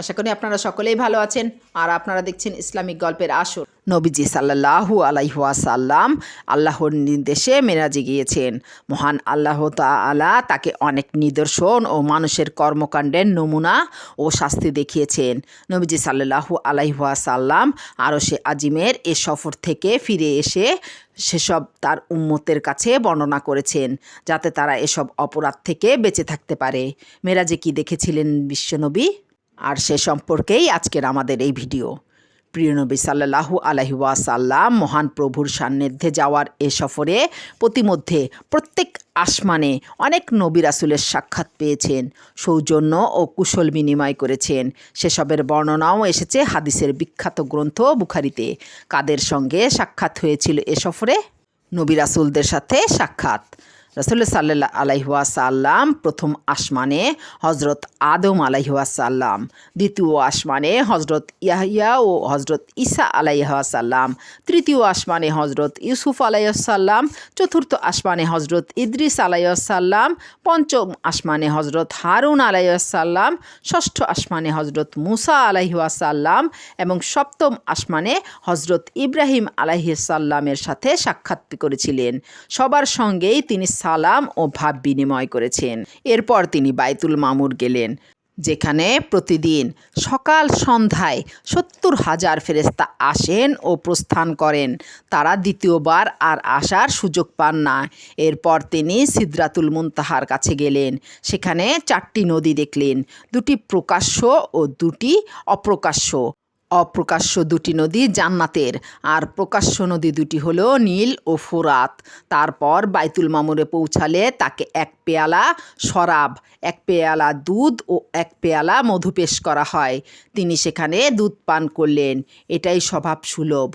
আশা করি আপনারা সকলেই ভালো আছেন। আর আপনারা দেখছেন ইসলামিক গল্পের আসর। নবীজি সাল্লাহু আলাইহাসাল্লাম আল্লাহর নির্দেশে মেরাজে গিয়েছেন। মহান আল্লাহ তালা তাকে অনেক নিদর্শন ও মানুষের কর্মকাণ্ডের নমুনা ও শাস্তি দেখিয়েছেন। নবীজি সাল্লাহু আলাইহাসাল্লাম আরও সে আজিমের এ সফর থেকে ফিরে এসে সেসব তার উম্মতের কাছে বর্ণনা করেছেন, যাতে তারা এসব অপরাধ থেকে বেঁচে থাকতে পারে। মেরাজে কি দেখেছিলেন বিশ্বনবী আর সে সম্পর্কেই আজকের আমাদের এই ভিডিও। প্রিয় নবী সাল্লাহু আলহি ওয়াসাল্লাম মহান প্রভুর সান্নিধ্যে যাওয়ার এ সফরে প্রতিমধ্যে প্রত্যেক আসমানে অনেক নবী রাসুলের সাক্ষাৎ পেয়েছেন, সৌজন্য ও কুশল বিনিময় করেছেন। সেসবের বর্ণনাও এসেছে হাদিসের বিখ্যাত গ্রন্থ বুখারিতে। কাদের সঙ্গে সাক্ষাৎ হয়েছিল এ সফরে? নবী রাসুলদের সাথে সাক্ষাৎ। রসুল সাল্লাহ আলাইহাসাল্লাম প্রথম আসমানে হজরত আদম আলাইহাসাল্লাম দ্বিতীয় আসমানে হজরত ইয়াহিয়া ও হজরত ঈসা আলাইহাসাল্লাম তৃতীয় আসমানে হজরত ইউসুফ আলাইসাল্লাম চতুর্থ আসমানে হজরত ইদ্রিস আলাইসাল্লাম পঞ্চম আসমানে হজরত হারুন আলাইসাল্লাম ষষ্ঠ আসমানে হজরত মুসা আলাইহাসাল্লাম এবং সপ্তম আসমানে হজরত ইব্রাহিম আলাইসাল্লামের সাথে সাক্ষাৎ করেছিলেন। সবার সঙ্গেই তিনি সালাম ও ভাব বিনিময় করেছেন। এরপর তিনি বাইতুল মামুর গেলেন, যেখানে প্রতিদিন সকাল সন্ধ্যায় সত্তর হাজার ফেরেস্তা আসেন ও প্রস্থান করেন। তারা দ্বিতীয়বার আর আসার সুযোগ পান না। এরপর তিনি সিদ্রাতুল মুনতাহার কাছে গেলেন, সেখানে চারটি নদী দেখলেন, দুটি প্রকাশ্য ও দুটি অপ্রকাশ্য। অপ্রকাশ্য দুটি নদী জান্নাতের, আর প্রকাশ্য নদী দুটি হল নীল ও ফোরাত। তারপর বাইতুল মামুরে পৌঁছালে তাকে এক পেয়ালা শরাব, এক পেয়ালা দুধ ও এক পেয়ালা মধু পেশ করা হয়। তিনি সেখানে দুধ পান করলেন। এটাই স্বভাব সুলভ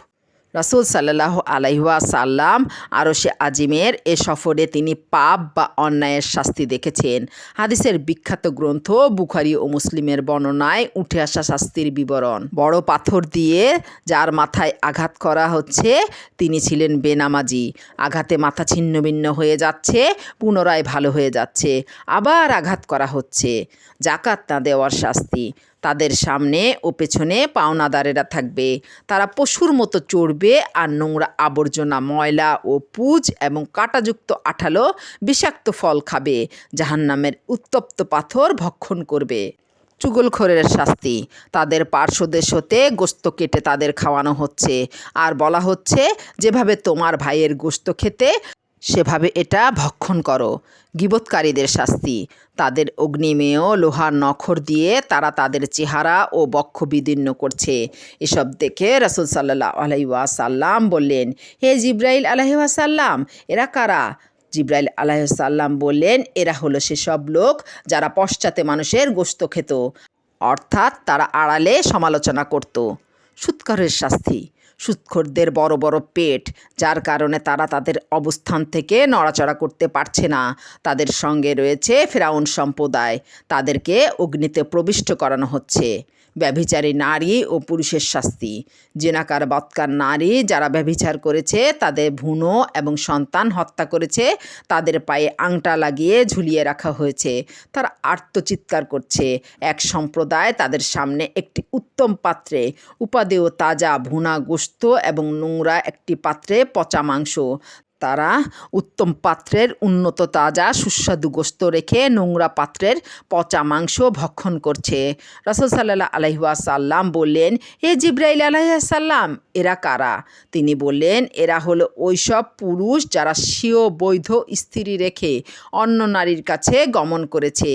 রাসুল সাল্লাহ আলাইহুয়া সাল্লাম আরও সে আজিমের এ সফরে তিনি পাপ বা অন্যায়ের শাস্তি দেখেছেন। হাদিসের বিখ্যাত গ্রন্থ বুখারি ও মুসলিমের বর্ণনায় উঠে আসা শাস্তির বিবরণ। বড় পাথর দিয়ে যার মাথায় আঘাত করা হচ্ছে, তিনি ছিলেন বেনামাজি। আঘাতে মাথা ছিন্ন ভিন্ন হয়ে যাচ্ছে, পুনরায় ভালো হয়ে যাচ্ছে, আবার আঘাত করা হচ্ছে। জাকাত না দেওয়ার শাস্তি। তাদের সামনে ও পেছনে পাওনাদারেরা থাকবে। তারা পশুর মতো চড়বে আর নোংরা আবর্জনা, ময়লা ও পুজ এবং কাঁটাযুক্ত আঠালো বিষাক্ত ফল খাবে, জাহান্নামের উত্তপ্ত পাথর ভক্ষণ করবে। চুগলখোরের শাস্তি। তাদের পার্শ্বদেশ হতে গোস্ত কেটে তাদের খাওয়ানো হচ্ছে। আর বলা হচ্ছে, যেভাবে তোমার ভাইয়ের গোস্ত খেতে সেভাবে এটা ভক্ষণ করো। গিবৎকারীদের শাস্তি। তাদের অগ্নিমেয় লোহার নখর দিয়ে তারা তাদের চেহারা ও বক্ষ বিদীর্ণ করছে। এসব দেখে রসুল সাল্লাহ আলহিউসাল্লাম বললেন, হে জিব্রাইল আলহিউসাল্লাম এরা কারা? জিব্রাইল আলাইসাল্লাম বললেন, এরা হলো সেসব লোক যারা পশ্চাতে মানুষের গোস্ত খেত, অর্থাৎ তারা আড়ালে সমালোচনা করত। সুৎকরের শাস্তি। সুৎখরদের বড় বড় পেট, যার কারণে তারা তাদের অবস্থান থেকে নড়াচড়া করতে পারছে না। তাদের সঙ্গে রয়েছে ফেরাউন সম্প্রদায়। তাদেরকে অগ্নিতে প্রবিষ্ট করানো হচ্ছে। ব্যভিচারী নারী ও পুরুষের শাস্তি। জেনাকার বৎকার নারী যারা ব্যভিচার করেছে, তাদের ভুনো এবং সন্তান হত্যা করেছে, তাদের পায়ে আংটা লাগিয়ে ঝুলিয়ে রাখা হয়েছে। তারা আর্তচিৎকার করছে। এক সম্প্রদায় তাদের সামনে একটি উত্তম পাত্রে, উপাদেয় তাজা ভুনা গোস্ত এবং নোংরা একটি পাত্রে পচা মাংস। তারা উত্তম পাত্রের উন্নত তাজা সুস্বাদু গোস্ত রেখে নোংরা পাত্রের পচা মাংস ভক্ষণ করছে। রসুল সাল্লাহ আলহিহাসাল্লাম বললেন হে জিব্রাইল আলহিহাসাল্লাম এরা কারা? তিনি বললেন, এরা হলো ওইসব পুরুষ যারা স্বীয় বৈধ স্ত্রী রেখে অন্য নারীর কাছে গমন করেছে।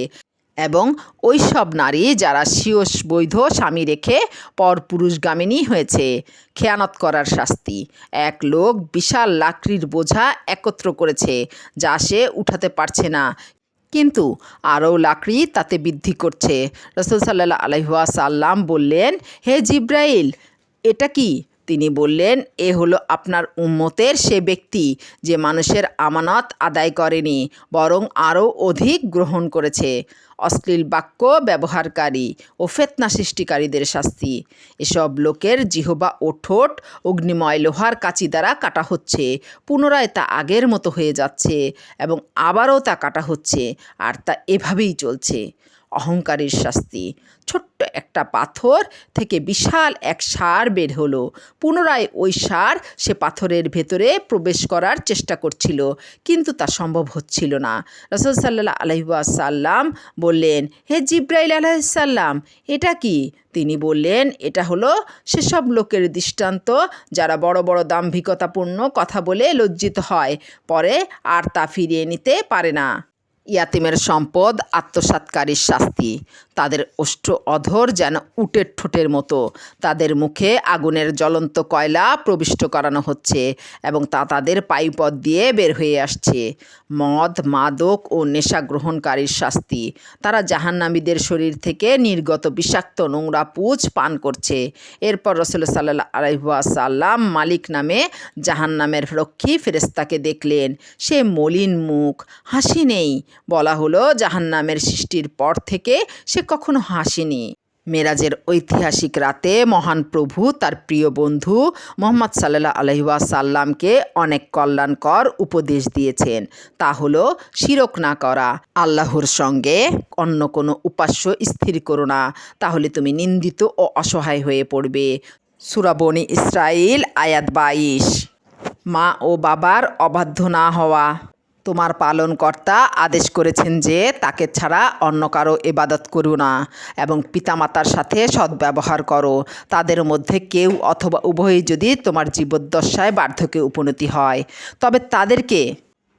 এবং ওই সব নারী যারা স্বীয় বৈধ স্বামী রেখে পরপুরুষগামিনী হয়েছে, খেয়ানত করার শাস্তি। এক লোক বিশাল লাকড়ির বোঝা একত্র করেছে, যা সে উঠাতে পারছে না। কিন্তু আরও লাকড়ি তাতে বৃদ্ধি করছে। রসুল সাল্লাহ আলহিয়া সাল্লাম বললেন, হে জিব্রাইল, এটা কি? তিনি বললেন, এ হলো আপনার উম্মতের সে ব্যক্তি যে মানুষের আমানত আদায় করেনি, বরং আরও অধিক গ্রহণ করেছে। অশ্লীল বাক্য ব্যবহারকারী ও ফেতনা সৃষ্টিকারীদের শাস্তি। এসব লোকের জিহবা ও ঠোঁট অগ্নিময় লোহার কাচি দ্বারা কাটা হচ্ছে, পুনরায় তা আগের মতো হয়ে যাচ্ছে এবং আবারও তা কাটা হচ্ছে, আর তা এভাবেই চলছে। অহংকারের শাস্তি। ছোট্ট একটা পাথর থেকে বিশাল এক সার বের হলো। পুনরায় ওই সার সে পাথরের ভেতরে প্রবেশ করার চেষ্টা করছিল, কিন্তু তা সম্ভব হচ্ছিল না। রসুল সাল্লাহ আলহিসাল্লাম বললেন, হে জিব্রাইল আলাইসাল্লাম এটা কি? তিনি বললেন, এটা হলো সেসব লোকের দৃষ্টান্ত যারা বড় বড় দাম্ভিকতাপূর্ণ কথা বলে লজ্জিত হয়, পরে আর তা ফিরিয়ে নিতে পারে না। ইয়াতিমের সম্পদ আত্মসাৎকারীর শাস্তি। তাদের ওষ্ঠ অধর যেন উটের ঠোঁটের মতো। তাদের মুখে আগুনের জ্বলন্ত কয়লা প্রবিষ্ট করানো হচ্ছে এবং তা তাদের পাইপথ দিয়ে বের হয়ে আসছে। মদ, মাদক ও নেশা গ্রহণকারীর শাস্তি। তারা জাহান্নামীদের শরীর থেকে নির্গত বিষাক্ত নোংরা পুজ পান করছে। এরপর রসুল সাল্লাহ আলহাসাল্লাম মালিক নামে জাহান্নামের রক্ষী ফেরেস্তাকে দেখলেন। সে মলিন মুখ, হাসি নেই। বলা হলো জাহান্নামের সৃষ্টির পর থেকে সে কখনো হাসেনি। মেরাজের ঐতিহাসিক রাতে মহান প্রভু তার প্রিয় বন্ধু মোহাম্মদ সাল্লাহ আলহিসাল্লামকে অনেক কল্যাণকর উপদেশ দিয়েছেন। তা হল, শিরক না করা, আল্লাহর সঙ্গে অন্য কোনো উপাস্য স্থির করো না, তাহলে তুমি নিন্দিত ও অসহায় হয়ে পড়বে। সুরাবনি ইসরাইল আয়াত বাইশ। মা ও বাবার অবাধ্য না হওয়া। তোমার পালনকর্তা আদেশ করেছেন যে তাকে ছাড়া অন্য কারও এবাদত করো না এবং পিতামাতার সাথে সদ্ব্যবহার করো। তাদের মধ্যে কেউ অথবা উভয়ই যদি তোমার জীবদ্দশায় বার্ধক্যে উপনীত হয়, তবে তাদেরকে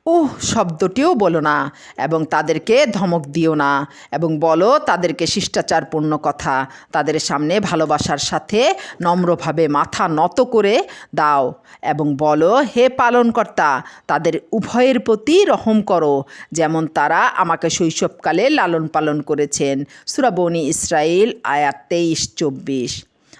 ওহ, শব্দটিও বলো না এবং তাদেরকে ধমক দিও না এবং বলো তাদেরকে শিষ্টাচারপূর্ণ কথা। তাদের সামনে ভালোবাসার সাথে নম্রভাবে মাথা নত করে দাও এবং বলো, হে পালনকর্তা, তাদের উভয়ের প্রতি রহম করো, যেমন তারা আমাকে শৈশবকালে লালন পালন করেছেন সুরাবনি ইসরায়েল আয়াত তেইশ, চব্বিশ।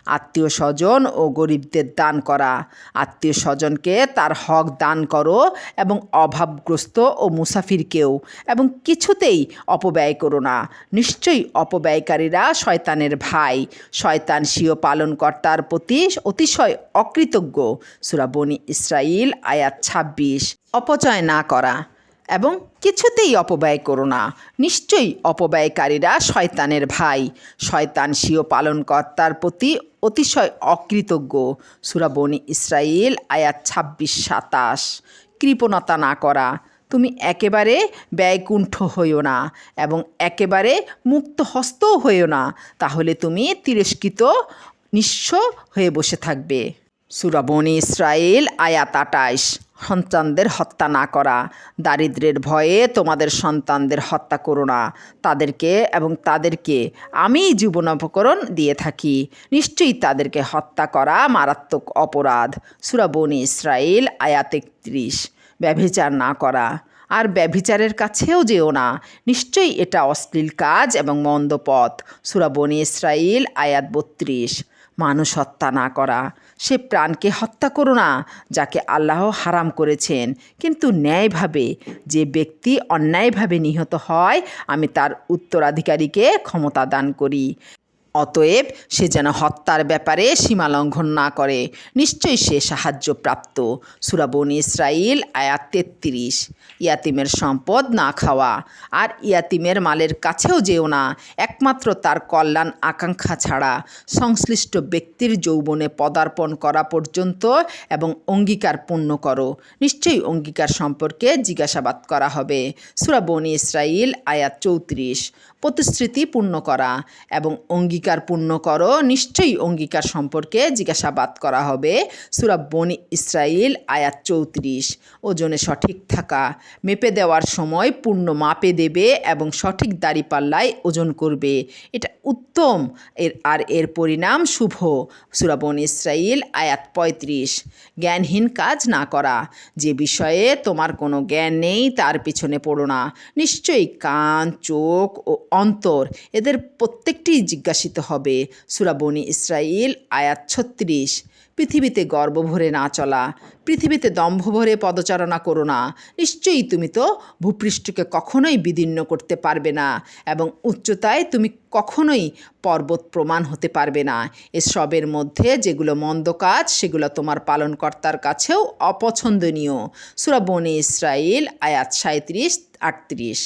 আত্মীয় স্বজন ও গরিবদের দান করা। আত্মীয় স্বজনকে তার হক দান করো এবং অভাবগ্রস্ত ও মুসাফিরকেও এবং কিছুতেই অপব্যয় করো না। নিশ্চয়ই অপব্যয়কারীরা শয়তানের ভাই। শয়তান স্বীয় পালনকর্তার প্রতি অতিশয় অকৃতজ্ঞ। সুরাবনি ইসরাইল আয়াত ছাব্বিশ। অপচয় না করা। এবং কিছুতেই অপব্যয় করো না। নিশ্চয়ই অপব্যয়কারীরা শয়তানের ভাই। শয়তান স্বীয় পালনকর্তার প্রতি অতিশয় অকৃতজ্ঞ। সুরাবনি ইসরায়েল আয়াত ছাব্বিশ, সাতাশ। কৃপণতা না করা। তুমি একেবারে ব্যয়কুণ্ঠ হইও না এবং একেবারে মুক্ত হস্তও হইও না। তাহলে তুমি তিরস্কৃত, নিঃস্ব হয়ে বসে থাকবে। সুরাবনি ইসরায়েল আয়াত আটাইশ সন্তানদের হত্যা না করা। দারিদ্রের ভয়ে তোমাদের সন্তানদের হত্যা করো না। তাদেরকে এবং তাদেরকে আমি জীবনোপকরণ দিয়ে থাকি। নিশ্চয়ই তাদেরকে হত্যা করা মারাত্মক অপরাধ। সুরাবনি ইসরায়েল আয়াত একত্রিশ। ব্যভিচার না করা। আর ব্যভিচারের কাছেও যেও না। নিশ্চয়ই এটা অশ্লীল কাজ এবং মন্দ পথ। সুরাবনি ইসরায়েল আয়াত বত্রিশ। মানুষ হত্যা না করা। সে প্রাণকে হত্যা করো না, যাকে আল্লাহ হারাম করেছেন। কিন্তু ন্যায়ভাবে, যে ব্যক্তি অন্যায়ভাবে নিহত হয়, আমি তার উত্তরাধিকারীকে ক্ষমতা দান করি। অতএব সে যেন হত্যার ব্যাপারে সীমা লঙ্ঘন না করে। নিশ্চয়ই সে সাহায্যপ্রাপ্ত। সুরাবনি ইসরাইল আয়াত তেত্রিশ। ইয়াতিমের সম্পদ না খাওয়া। আর ইয়াতিমের মালের কাছেও যেও না। একমাত্র তার কল্যাণ, আকাঙ্ক্ষা ছাড়া। সংশ্লিষ্ট ব্যক্তির যৌবনে পদার্পণ করা পর্যন্ত এবং অঙ্গীকার পূর্ণ করো। নিশ্চয়ই অঙ্গীকার সম্পর্কে জিজ্ঞাসাবাদ করা হবে। সুরাবনি ইসরাইল আয়াত চৌত্রিশ। প্রতিশ্রুতি পূর্ণ করা এবং অঙ্গীকার পূর্ণ করো, নিশ্চয়ই অঙ্গীকার সম্পর্কে জিজ্ঞাসাবাদ করা হবে। সুরা বনি ইসরাইল আয়াত চৌত্রিশ। ওজনে সঠিক থাকা, মেপে দেওয়ার সময় পূর্ণ মাপে দেবে এবং সঠিক দাড়িপাল্লায় ওজন করবে। এটা উত্তম। এর, আর এর পরিণাম শুভ। সুরাবন ইসরাইল আয়াত পঁয়ত্রিশ। জ্ঞানহীন কাজ না করা। যে বিষয়ে তোমার কোনো জ্ঞান নেই, তার পিছনে পড়ো না। নিশ্চয়ই কান, চোখ ও অন্তর, এদের প্রত্যেকটি জিজ্ঞাসিত হবে। সুরাবনি ইসরাইল আয়াত ছত্রিশ। পৃথিবীতে গর্ব ভরে না চলা, পৃথিবীতে দম্ভ ভরে পদচারণা করো না। নিশ্চয়ই তুমি তো ভূপৃষ্ঠকে কখনোই বিদীর্ণ করতে পারবে না এবং উচ্চতায় তুমি কখনোই পর্বত প্রমাণ হতে পারবে না। এসবের মধ্যে যেগুলো মন্দ কাজ, সেগুলো তোমার পালনকর্তার কাছেও অপছন্দনীয়। সুরাবনে ইসরায়েল আয়াত সাঁত্রিশ আটত্রিশ।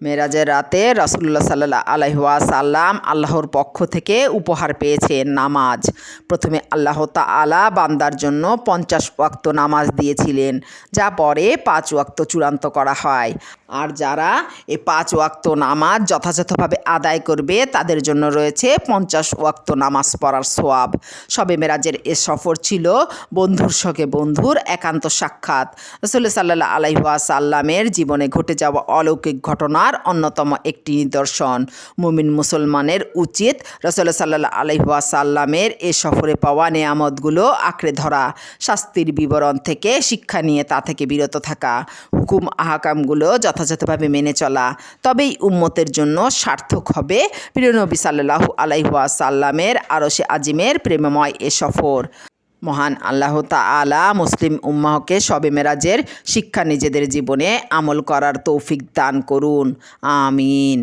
মেরাজের রাতে রসুল্লাহ সাল্লাহ আলাইহাসাল্লাম আল্লাহর পক্ষ থেকে উপহার পেয়েছেন নামাজ। প্রথমে আল্লাহ তাআলা বান্দার জন্য পঞ্চাশ ওয়াক্ত নামাজ দিয়েছিলেন, যা পরে পাঁচ ওয়াক্ত চূড়ান্ত করা হয়। আর যারা এই পাঁচ ওয়াক্ত নামাজ যথাযথভাবে আদায় করবে, তাদের জন্য রয়েছে পঞ্চাশ ওয়াক্ত নামাজ পড়ার সোয়াব। সবে মেরাজের এ সফর ছিল বন্ধুর সঙ্গে বন্ধুর একান্ত সাক্ষাৎ। রসুল্লাহ সাল্লাহ আলাইহাসাল্লামের জীবনে ঘটে যাওয়া অলৌকিক ঘটনার অন্যতম একটি নিদর্শন। মুমিন মুসলমানের উচিত রসুল্লাহ সাল্লাহ আলাইহাসাল্লামের এ সফরে পাওয়া নেয়ামতগুলো আঁকড়ে ধরা, শাস্তির বিবরণ থেকে শিক্ষা নিয়ে তা থেকে বিরত থাকা, হুকুম আহাকামগুলো যথাযথভাবে মেনে চলা। তবেই উম্মতের জন্য সার্থক হবে প্রিয়নবী সাল্লাহু আলাইহাসাল্লামের আরশে আজিমের প্রেমময় এ সফর। মহান আল্লাহ তালা মুসলিম উম্মাহকে সবে মেরাজের শিক্ষা নিজেদের জীবনে আমল করার তৌফিক দান করুন। আমিন।